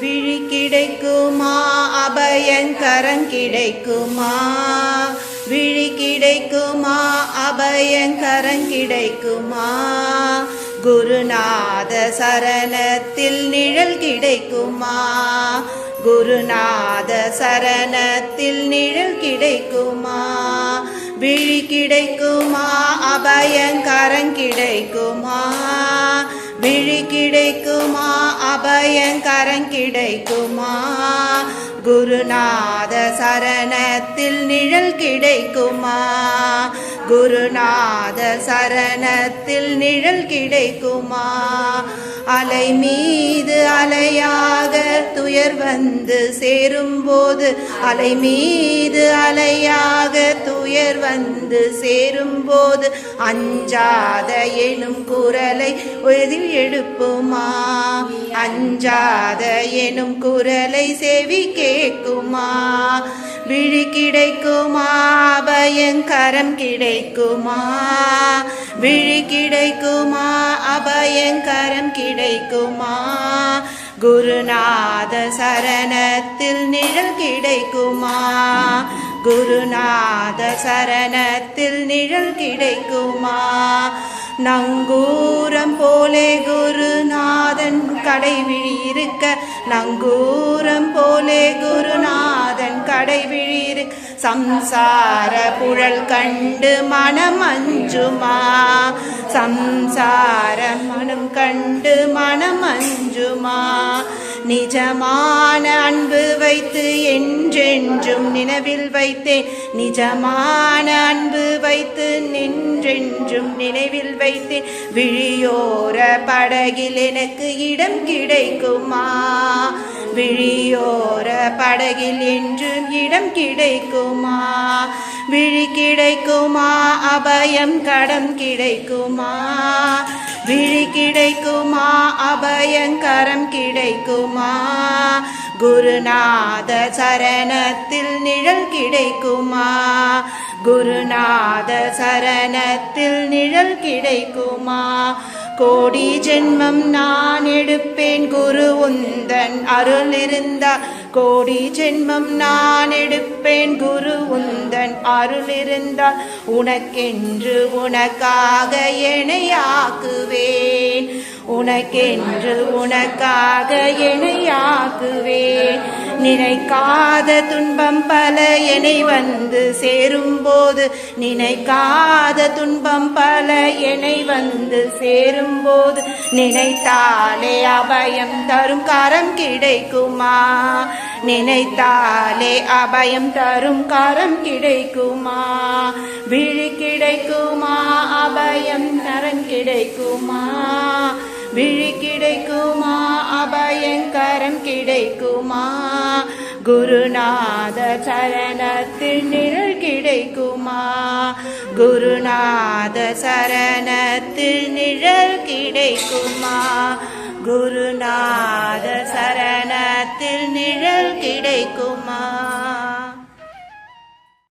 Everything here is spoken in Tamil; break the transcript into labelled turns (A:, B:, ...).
A: விழி கிடைக்குமா? அபயங்கரம் கிடைக்குமா? விழி கிடைக்குமா? அபயங்கரம் கிடைக்குமா? குருநாத சரணத்தில் நிழல் கிடைக்குமா? குருநாத சரணத்தில் நிழல் கிடைக்குமா? விழி கிடைக்குமா? அபயங்கரம் கிடைக்குமா? அபயங்கரம் கிடைக்குமா குருநாத சரணத்தில் நிழல் கிடைக்குமா? குருநாத சரணத்தில் நிழல் கிடைக்குமா? அலை மீது அலையாக துயர் வந்து சேரும்போது அலை மீது அலையாக துயர் வந்து சேரும்போது அஞ்சாத எனும் குரலை எதில் எழுப்புமா? அஞ்சாத எனும் குரலை செவி கேட்குமா? விழி கிடைக்குமா? அபயங்கரம் கிடைக்குமா? விழி கிடைக்குமா? அபயங்கரம் கிடைக்குமா? குருநாத சரணத்தில் நிழல் கிடைக்குமா? குருநாத சரணத்தில் நிழல் கிடைக்குமா? நங்கூரம் போலே குரு கடைவிழி இருக்க நங்கூரம் போலே குருநாதன் கடைவிழி இருக்க சம்சார புழல் கண்டு மனம் அஞ்சுமா? சம்சார மனம் கண்டு மனம் அஞ்சுமா? நிஜமான அன்பு வைத்து என்றென்றும் நினைவில் வைத்தேன். நிஜமான அன்பு வைத்து நின்றென்றும் நினைவில் வைத்தேன். விழியோர படகில் எனக்கு இடம் கிடைக்குமா? விழியோர படகில் என்றும் இடம் கிடைக்குமா? விழி கிடைக்குமா? அபயம் கடம் கிடைக்குமா? விழி கிடைக்குமா? அபயங்கரம் கிடைக்குமா? குருநாத சரணத்தில் நிழல் கிடைக்குமா? குருநாத சரணத்தில் நிழல் கிடைக்குமா? கோடி ஜென்மம் நான் எடுப்பேன் குரு உந்தன் அருள் இருந்தா. கோடி ஜென்மம் நான் எடுப்பேன் குரு உந்தன் அருள் இருந்தால் உனக்கென்று உனக்காக எனையாக்குவேன் உனக்கென்று உனக்காக இணையாக்குவேன். நினைக்காத துன்பம் பல என்னை வந்து சேரும்போது நினைக்காத துன்பம் பல என்னை வந்து சேரும்போது நினைத்தாலே அபயம் தரும் கரம் கிடைக்குமா? நினைத்தாலே அபயம் தரும் கரம் கிடைக்குமா? விழி கிடைக்குமா? அபயம் நரம் கிடைக்குமா? விழி கிடைக்குமா? அபயங்கரம் கிடைக்குமா? குருநாத சரணத்தில் நிழல் கிடைக்குமா? குருநாத சரணத்தில் நிழல் கிடைக்குமா? குருநாத சரணத்தில் நிழல் கிடைக்குமா?